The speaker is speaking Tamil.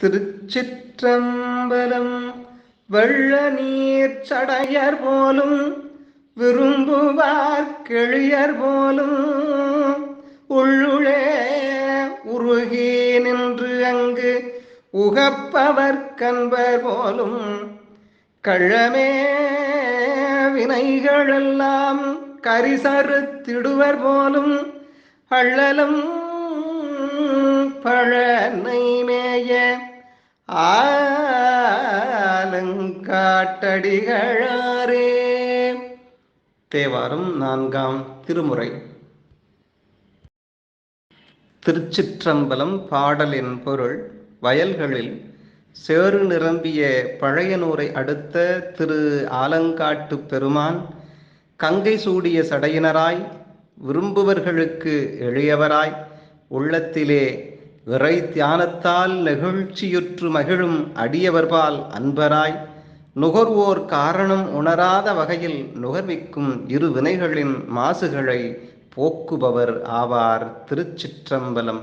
திருச்சிற்றம்பலம் வெள்ள நீர் சடையர் போலும் விரும்புவார் கிளியர் போலும். உள்ளுளே உருகி நின்று அங்கு உகப்பவர் கண்பர் போலும். கள்ளமே வினைகளெல்லாம் கரிசறு திடுவர் போலும். அள்ளலும் பழனை ஆலங்காட்டடிகளாரே. தேவாரம் நான்காம் திருமுறை. திருச்சிற்றம்பலம் பாடலின் பொருள் வயல்களில் சேறு நிரம்பிய பழையனூரை அடுத்த திரு ஆலங்காட்டு பெருமான் கங்கை சூடிய சடையினராய் விரும்புவர்களுக்கு எளியவராய் உள்ளத்திலே விரை தியானத்தால் நெகிழ்ச்சியுற்று மகிழும் அடியவர்பால் அன்பராய் நுகர்வோர் காரணம் உணராத வகையில் நுகர்விக்கும் இரு வினைகளின் மாசுகளை போக்குபவர் ஆவார் திருச்சிற்றம்பலம்.